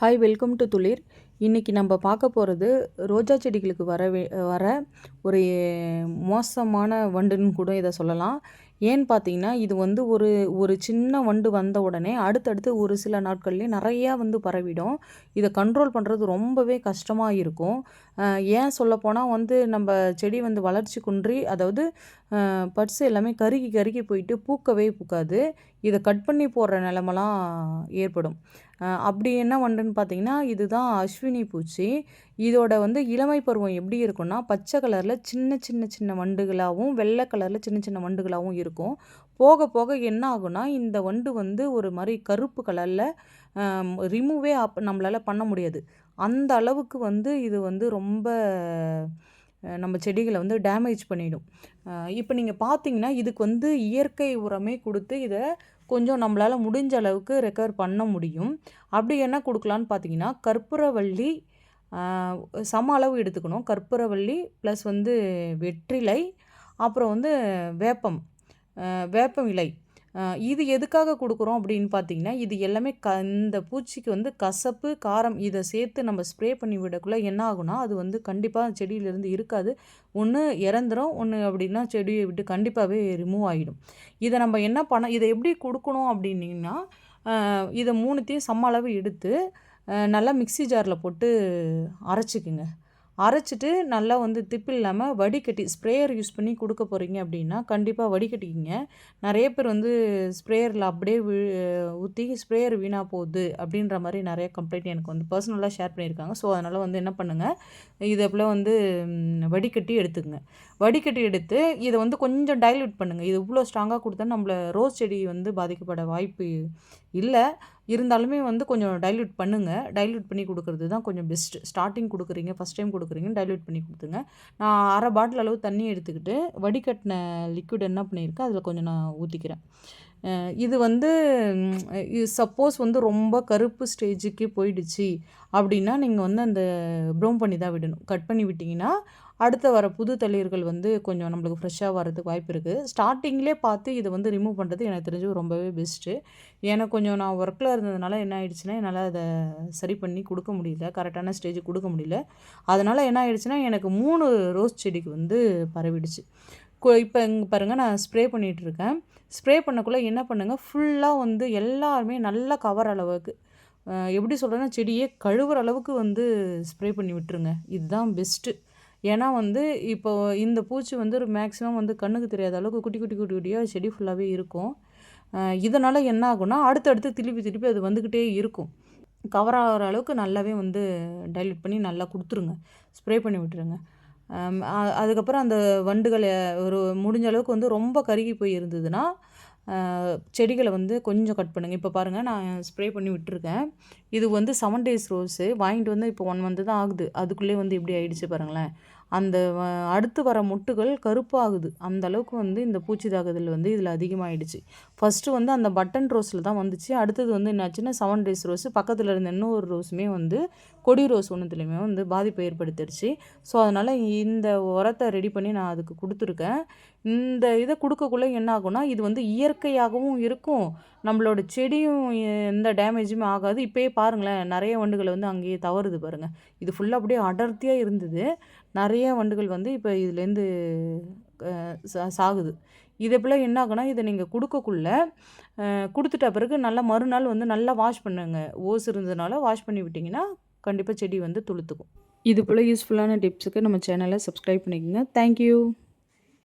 Hi welcome to துளிர் இன்றைக்கி நம்ம பார்க்க போகிறது ரோஜா செடிகளுக்கு வர வர ஒரு மோசமான வண்டுன்னு கூட இதை சொல்லலாம். ஏன்னு பார்த்தீங்கன்னா இது வந்து ஒரு ஒரு சின்ன வண்டு வந்த உடனே அடுத்தடுத்து ஒரு சில நாட்கள்லேயே நிறையா வந்து பரவிடும். இதை கண்ட்ரோல் பண்ணுறது ரொம்பவே கஷ்டமாக இருக்கும். ஏன் சொல்லப்போனால் வந்து நம்ம செடி வந்து வளர்ச்சி குன்றி அதாவது பட்ஸ் எல்லாமே கருகி கருகி போயிட்டு பூக்கவே பூக்காது. இதை கட் பண்ணி போடுற நிலமெல்லாம் ஏற்படும். அப்படி என்ன வண்டுன்னு பார்த்தீங்கன்னா இதுதான் அஸ்வினி பூச்சி இதோட வந்து இளமை பருவம் எப்படி இருக்கும்னா பச்சை கலரில் சின்ன சின்ன சின்ன வண்டுகளாகவும் வெள்ளை கலரில் சின்ன சின்ன வண்டுகளாகவும் இருக்கும். போக போக என்ன ஆகும்னா இந்த வண்டு வந்து ஒரு மாதிரி கருப்பு கலரில் ரிமூவே அப் நம்மளால் பண்ண முடியாது. அந்த அளவுக்கு வந்து இது வந்து ரொம்ப நம்ம செடிகளை வந்து டேமேஜ் பண்ணிடும். இப்போ நீங்கள் பார்த்தீங்கன்னா இதுக்கு வந்து இயற்கை உரமே கொடுத்து இதை கொஞ்சம் நம்மளால் முடிஞ்ச அளவுக்கு ரெக்கவர் பண்ண முடியும். அப்படி என்ன கொடுக்கலான்னு பார்த்தீங்கன்னா கற்பூரவள்ளி சம அளவு எடுத்துக்கணும். கற்பூரவள்ளி ப்ளஸ் வந்து வெற்றிலை அப்புறம் வந்து வேப்பம் வேப்பம் இலை. இது எதுக்காக கொடுக்குறோம் அப்படின்னு பார்த்தீங்கன்னா இது எல்லாமே க இந்த பூச்சிக்கு வந்து கசப்பு காரம் இதை சேர்த்து நம்ம ஸ்ப்ரே பண்ணி விடக்குள்ளே என்ன ஆகுனா அது வந்து கண்டிப்பாக செடியிலேருந்து இருக்காது. ஒன்று இறந்துடும் ஒன்று அப்படின்னா செடியை விட்டு கண்டிப்பாகவே ரிமூவ் ஆகிடும் இதை நம்ம என்ன பண்ண இதை எப்படி கொடுக்கணும் அப்படின்னிங்கன்னா இதை மூணுத்தையும் சம அளவு எடுத்து நல்லா மிக்சி ஜாரில் போட்டு அரைச்சிக்குங்க. அரைச்சிட்டு நல்லா வந்து திப்பு இல்லாமல் வடிகட்டி ஸ்ப்ரேயர் யூஸ் பண்ணி கொடுக்க போகிறீங்க அப்படின்னா கண்டிப்பாக வடிகட்டிக்கிங்க. நிறைய பேர் வந்து ஸ்ப்ரேயரில் அப்படியே வி ஊற்றி ஸ்ப்ரேயர் வீணாக போகுது அப்படின்ற மாதிரி நிறைய கம்ப்ளைண்ட் எனக்கு வந்து பர்சனலாக ஷேர் பண்ணியிருக்காங்க. ஸோ அதனால் வந்து என்ன பண்ணுங்கள் இதை போல் வந்து வடிகட்டி எடுத்துக்கங்க. வடிகட்டி எடுத்து இதை வந்து கொஞ்சம் டைல்யூட் பண்ணுங்கள் இது இவ்வளோ ஸ்ட்ராங்காக கொடுத்தா நம்மள ரோஸ் செடி வந்து பாதிக்கப்பட வாய்ப்பு இல்லை. இருந்தாலுமே வந்து கொஞ்சம் டைல்யூட் பண்ணுங்கள் டைல்யூட் பண்ணி கொடுக்குறது தான் கொஞ்சம் பெஸ்ட்டு ஸ்டார்டிங் கொடுக்குறீங்க ஃபஸ்ட் டைம் கொடுக்குறீங்க. டைல்யூட் பண்ணி கொடுத்துங்க நான் அரை பாட்டில் அளவு தண்ணி எடுத்துக்கிட்டு வடிகட்டின லிக்விட் என்ன பண்ணியிருக்கேன் அதில் கொஞ்சம் நான் ஊற்றிக்கிறேன் இது வந்து சப்போஸ் வந்து ரொம்ப கருப்பு ஸ்டேஜுக்கு போயிடுச்சு அப்படின்னா நீங்கள் வந்து அந்த ப்ரௌன் பண்ணி தான் விடணும். கட் பண்ணி விட்டிங்கன்னா அடுத்த வர புது தளிர்கள் வந்து கொஞ்சம் நம்மளுக்கு ஃப்ரெஷ்ஷாக வரதுக்கு வாய்ப்பு இருக்குது ஸ்டார்டிங்லேயே பார்த்து இதை வந்து ரிமூவ் பண்ணுறது எனக்கு தெரிஞ்சு ரொம்பவே பெஸ்ட்டு ஏன்னா கொஞ்சம் நான் ஒர்க்கில் இருந்ததுனால என்ன ஆயிடுச்சுன்னா என்னால் அதை சரி பண்ணி கொடுக்க முடியல. கரெக்டான ஸ்டேஜ் கொடுக்க முடியல. அதனால் என்ன ஆயிடுச்சுன்னா எனக்கு மூணு ரோஸ் செடிக்கு வந்து பரவிடுச்சு. இப்போ இங்கே பாருங்கள் நான் ஸ்ப்ரே பண்ணிகிட்ருக்கேன் ஸ்ப்ரே பண்ணக்குள்ளே என்ன பண்ணுங்கள் ஃபுல்லாக வந்து எல்லாருமே நல்லா கவர் அளவுக்கு எப்படி சொல்கிறேன்னா செடியே கழுவுற அளவுக்கு வந்து ஸ்ப்ரே பண்ணி விட்டுருங்க. இதுதான் பெஸ்ட்டு ஏன்னா வந்து இப்போ இந்த பூச்சி வந்து ஒரு மேக்ஸிமம் வந்து கண்ணுக்கு தெரியாத அளவுக்கு குட்டி குட்டி குட்டி குட்டியாக செடி ஃபுல்லாகவே இருக்கும். இதனால் என்ன ஆகும்னா அடுத்தடுத்து திருப்பி திருப்பி அது வந்துக்கிட்டே இருக்கும். கவர் ஆகிற அளவுக்கு நல்லாவே வந்து டைல்யூட் பண்ணி நல்லா கொடுத்துருங்க. ஸ்ப்ரே பண்ணி விட்டுருங்க. அதுக்கப்புறம் அந்த வண்டுகளை ஒரு முடிஞ்ச அளவுக்கு வந்து ரொம்ப கருகி போய் இருந்ததுன்னா செடிகளை வந்து கொஞ்சம் கட் பண்ணுங்கள் இப்போ பாருங்கள் நான் ஸ்ப்ரே பண்ணி விட்டுருக்கேன். இது வந்து செவன் டேஸ் ரோஸு வாங்கிட்டு வந்து இப்போ ஒன் மந்த்து தான் ஆகுது. அதுக்குள்ளே வந்து இப்படி ஆகிடுச்சு பாருங்களேன். அந்த அடுத்து வர மொட்டுகள் கருப்பாகுது. அந்த அளவுக்கு வந்து இந்த பூச்சி தாக்குதல் வந்து இதில் அதிகமாகிடுச்சு ஃபஸ்ட்டு வந்து அந்த பட்டன் ரோஸில் தான் வந்துச்சு. அடுத்தது வந்து என்னாச்சுன்னா செவன் டேஸ் ரோஸு பக்கத்தில் இருந்த இன்னொரு ரோஸுமே வந்து கொடி ரோஸ் ஒன்றுத்துலையுமே வந்து பாதிப்பை ஏற்படுத்திடுச்சு. ஸோ அதனால் இந்த உரத்தை ரெடி பண்ணி நான் அதுக்கு கொடுத்துருக்கேன். இந்த இதை கொடுக்கக்குள்ளே என்ன ஆகும்னா இது வந்து இயற்கையாகவும் இருக்கும். நம்மளோட செடியும் எந்த டேமேஜுமே ஆகாது. இப்போயே பாருங்களேன் நிறைய வண்டுகளை வந்து அங்கேயே தவறுது பாருங்கள் இது ஃபுல்லாக அப்படியே அடர்த்தியாக இருந்தது. நிறைய வண்டுகள் வந்து இப்போ இதுலேருந்து சாகுது. இதே போல் என்ன ஆகுனா இதை நீங்கள் கொடுக்கக்குள்ள கொடுத்துட்ட பிறகு நல்லா மறுநாள் வந்து நல்லா வாஷ் பண்ணுங்க. ஓஸ் இருந்ததுனால வாஷ் பண்ணி விட்டிங்கன்னா கண்டிப்பாக செடி வந்து துளுத்துக்கும். இது போல் யூஸ்ஃபுல்லான டிப்ஸுக்கு நம்ம சேனலை சப்ஸ்கிரைப் பண்ணிக்கோங்க. தேங்க்யூ